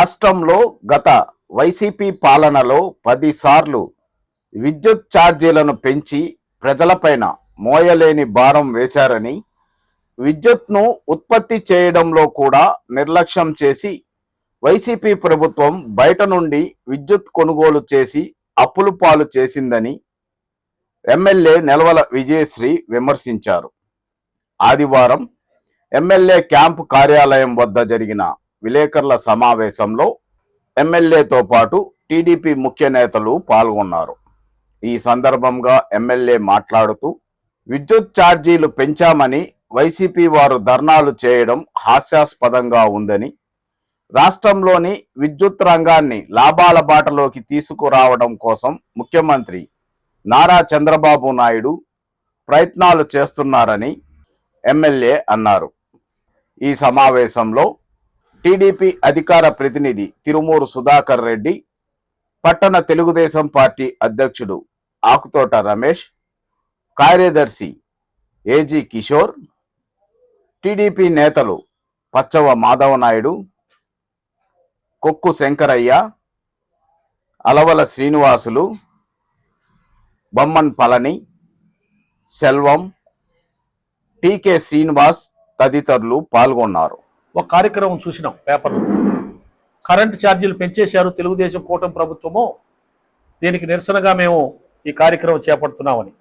రాష్ట్రంలో గత వైసీపీ పాలనలో పదిసార్లు విద్యుత్ ఛార్జీలను పెంచి ప్రజలపైన మోయలేని భారం వేశారని విద్యుత్ను ఉత్పత్తి చేయడంలో కూడా నిర్లక్ష్యం చేసి వైసీపీ ప్రభుత్వం బయట నుండి విద్యుత్ కొనుగోలు చేసి అప్పులు పాలు చేసిందని ఎమ్మెల్యే నెలవల విజయశ్రీ విమర్శించారు. ఆదివారం ఎమ్మెల్యే క్యాంపు కార్యాలయం వద్ద జరిగిన విలేకరుల సమావేశంలో ఎమ్మెల్యేతో పాటు టీడీపీ ముఖ్య నేతలు పాల్గొన్నారు. ఈ సందర్భంగా ఎమ్మెల్యే మాట్లాడుతూ విద్యుత్ ఛార్జీలు పెంచామని వైసీపీ వారు ధర్నాలు చేయడం హాస్యాస్పదంగా ఉందని రాష్ట్రంలోని విద్యుత్ రంగాన్ని లాభాల బాటలోకి తీసుకురావడం కోసం ముఖ్యమంత్రి నారా చంద్రబాబు నాయుడు ప్రయత్నాలు చేస్తున్నారని ఎమ్మెల్యే అన్నారు. ఈ సమావేశంలో టీడీపీ అధికార ప్రతినిధి తిరుమూరు సుధాకర్ రెడ్డి పట్టణ తెలుగుదేశం పార్టీ అధ్యక్షుడు ఆకుతోట రమేష్ కార్యదర్శి ఏజీ కిషోర్ టీడీపీ నేతలు పచ్చవ మాధవ నాయుడు కొక్కు శంకరయ్య అలవల శ్రీనివాసులు బొమ్మన్ పళని సెల్వం టీకే శ్రీనివాస్ తదితరులు పాల్గొన్నారు. ఒక కార్యక్రమం చూసినాం పేపర్లో. కరెంటు ఛార్జీలు పెంచేశారు తెలుగుదేశం కూటమి ప్రభుత్వము. దీనికి నిరసనగా మేము ఈ కార్యక్రమం చేపడుతున్నామని.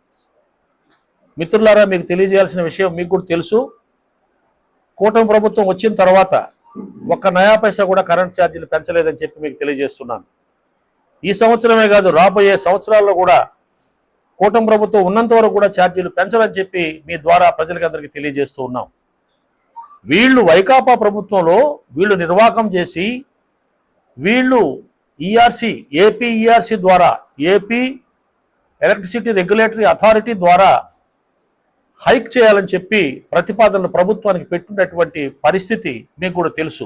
మిత్రులారా మీకు తెలియజేయాల్సిన విషయం మీకు కూడా తెలుసు. కూటమి ప్రభుత్వం వచ్చిన తర్వాత ఒక్క నయా పైసా కూడా కరెంట్ ఛార్జీలు పెంచలేదని చెప్పి మీకు తెలియజేస్తున్నాను. ఈ సంవత్సరమే కాదు రాబోయే సంవత్సరాల్లో కూడా కూటమి ప్రభుత్వం ఉన్నంత వరకు కూడా ఛార్జీలు పెంచదని చెప్పి మీ ద్వారా ప్రజలకు అందరికీ తెలియజేస్తూ ఉన్నాం. వీళ్ళు వైకాపా ప్రభుత్వంలో వీళ్ళు నిర్వాకం చేసి వీళ్ళు ఈఆర్సీ ఏపీ ఈఆర్సీ ద్వారా ఏపీ ఎలక్ట్రిసిటీ రెగ్యులేటరీ అథారిటీ ద్వారా హైక్ చేయాలని చెప్పి ప్రతిపాదనలు ప్రభుత్వానికి పెట్టినటువంటి పరిస్థితి మీకు కూడా తెలుసు.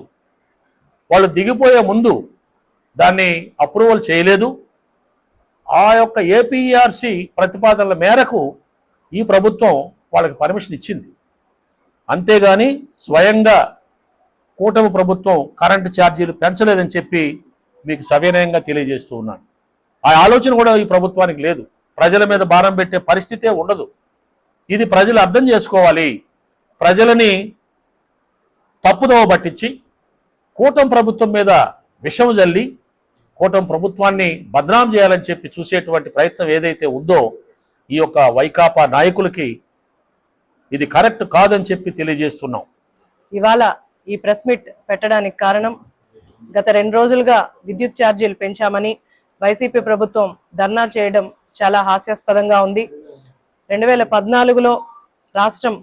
వాళ్ళు దిగిపోయే ముందు దాన్ని అప్రూవల్ చేయలేదు. ఆ యొక్క ఏపీఆర్సి ప్రతిపాదనల మేరకు ఈ ప్రభుత్వం వాళ్ళకి పర్మిషన్ ఇచ్చింది. అంతేగాని స్వయంగా కూటమి ప్రభుత్వం కరెంటు ఛార్జీలు పెంచలేదని చెప్పి మీకు సవినయంగా తెలియజేస్తూ ఉన్నాను. ఆ ఆలోచన కూడా ఈ ప్రభుత్వానికి లేదు. ప్రజల మీద భారం పెట్టే పరిస్థితే ఉండదు. ఇది ప్రజలు అర్థం చేసుకోవాలి. ప్రజలని తప్పుదోవ పట్టించి కూటమి ప్రభుత్వం మీద విషం జల్లి కూటమి ప్రభుత్వాన్ని బదనాం చేయాలని చెప్పి చూసేటువంటి ప్రయత్నం ఏదైతే ఉందో ఈ యొక్క వైకాపా నాయకులకి ఇది కరెక్ట్ కాదని చెప్పి తెలియజేస్తున్నాం. ఇవాళ ఈ ప్రెస్ మీట్ పెట్టడానికి కారణం గత రెండు రోజులుగా విద్యుత్ ఛార్జీలు పెంచామని వైసీపీ ప్రభుత్వం ధర్నా చేయడం చాలా హాస్యాస్పదంగా ఉంది. రెండు వేల పద్నాలుగులో రాష్ట్రం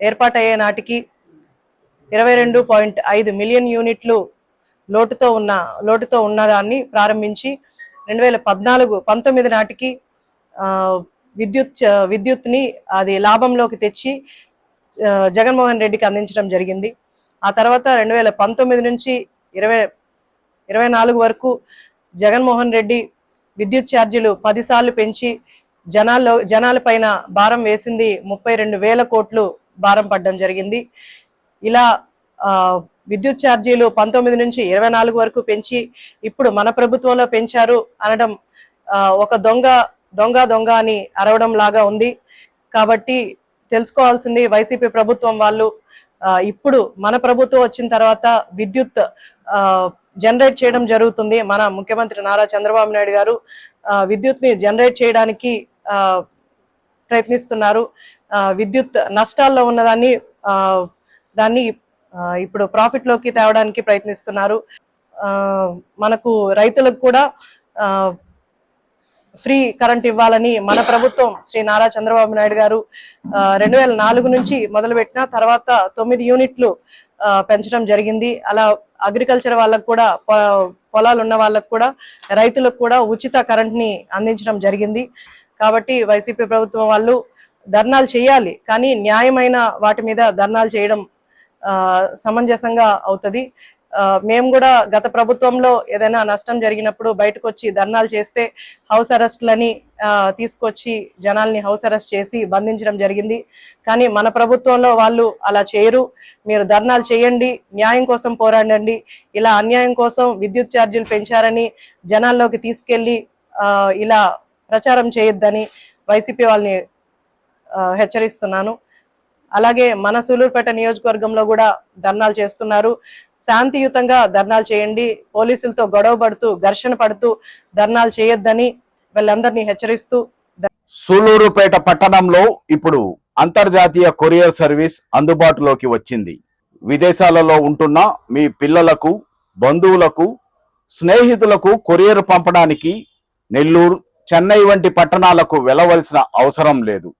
ఏర్పాటయ్యే నాటికి ఇరవై రెండు పాయింట్ ఐదు మిలియన్ యూనిట్లు లోటుతో ఉన్న లోటుతో ఉన్నదాన్ని ప్రారంభించి రెండు వేల పద్నాలుగు పంతొమ్మిది నాటికి ఆ, విద్యుత్ చ- విద్యుత్ని అది లాభంలోకి తెచ్చి జగన్మోహన్ రెడ్డికి అందించడం జరిగింది. ఆ తర్వాత రెండు వేల పంతొమ్మిది నుంచి ఇరవై ఇరవై నాలుగు వరకు జగన్మోహన్ రెడ్డి విద్యుత్ ఛార్జీలు పదిసార్లు పెంచి జనాల్లో జనాలపైన భారం వేసింది ముప్పై రెండు వేల కోట్లు భారం పడడం జరిగింది. ఇలా విద్యుత్ ఛార్జీలు పంతొమ్మిది నుంచి ఇరవై నాలుగు వరకు పెంచి ఇప్పుడు మన ప్రభుత్వంలో పెంచారు అనడం ఒక దొంగ దొంగ దొంగ అని అరవడం లాగా ఉంది. కాబట్టి తెలుసుకోవాల్సింది వైసీపీ ప్రభుత్వం వాళ్ళు ఇప్పుడు మన ప్రభుత్వం వచ్చిన తర్వాత విద్యుత్ జనరేట్ చేయడం జరుగుతుంది. మన ముఖ్యమంత్రి నారా చంద్రబాబు నాయుడు గారు విద్యుత్ని జనరేట్ చేయడానికి ప్రయత్నిస్తున్నారు. విద్యుత్ నష్టాల్లో ఉన్నదాన్ని దాన్ని ఇప్పుడు ప్రాఫిట్లోకి తేవడానికి ప్రయత్నిస్తున్నారు. మనకు రైతులకు కూడా ఫ్రీ కరెంట్ ఇవ్వాలని మన ప్రభుత్వం శ్రీ నారా చంద్రబాబు నాయుడు గారు రెండు వేల నాలుగు నుంచి మొదలుపెట్టిన తర్వాత తొమ్మిది యూనిట్లు పెంచడం జరిగింది. అలా అగ్రికల్చర్ వాళ్ళకు కూడా పొలాలు ఉన్న వాళ్ళకు కూడా రైతులకు కూడా ఉచిత కరెంట్ని అందించడం జరిగింది. కాబట్టి వైసీపీ ప్రభుత్వం వాళ్ళు ధర్నాలు చేయాలి కానీ న్యాయమైన వాటి మీద ధర్నాలు చేయడం సమంజసంగా అవుతుంది. మేము కూడా గత ప్రభుత్వంలో ఏదైనా నష్టం జరిగినప్పుడు బయటకు వచ్చి ధర్నాలు చేస్తే హౌస్ అరెస్ట్లని తీసుకొచ్చి జనాల్ని హౌస్ అరెస్ట్ చేసి బంధించడం జరిగింది. కానీ మన ప్రభుత్వంలో వాళ్ళు అలా చేయరు. మీరు ధర్నాలు చేయండి న్యాయం కోసం పోరాడండి. ఇలా అన్యాయం కోసం విద్యుత్ ఛార్జీలు పెంచారని జనాల్లోకి తీసుకెళ్ళి ఇలా ప్రచారం చేయొద్దని వైసీపీ వాళ్ళని హెచ్చరిస్తున్నాను. అలాగే మన సూలూరుపేట నియోజకవర్గంలో కూడా ధర్నాలు చేస్తున్నారు. శాంతియుతంగా ధర్నాలు చేయండి. పోలీసులతో గొడవ పడుతూ ఘర్షణ పడుతూ ధర్నాలు చేయొద్దని వీళ్ళందరినీ హెచ్చరిస్తూ సూలూరుపేట పట్టణంలో ఇప్పుడు అంతర్జాతీయ కొరియర్ సర్వీస్ అందుబాటులోకి వచ్చింది. విదేశాలలో ఉంటున్న మీ పిల్లలకు బంధువులకు స్నేహితులకు కొరియర్ పంపడానికి నెల్లూరు చెన్నై వంటి పట్టణాలకు వెళ్ళవలసిన అవసరం లేదు.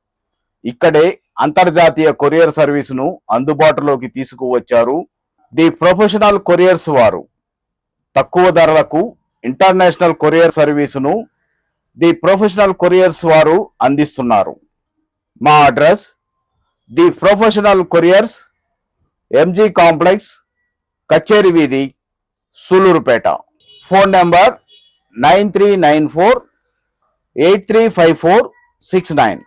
ఇక్కడే అంతర్జాతీయ కొరియర్ సర్వీసును అందుబాటులోకి తీసుకువచ్చారు ది ప్రొఫెషనల్ కొరియర్స్ వారు. తక్కువ ధరలకు ఇంటర్నేషనల్ కొరియర్ సర్వీసును ది ప్రొఫెషనల్ కొరియర్స్ వారు అందిస్తున్నారు. మా address the professional couriers MG complex కచేరి వీధి Sullurpeta. Phone number nine three nine four eight three five four six nine.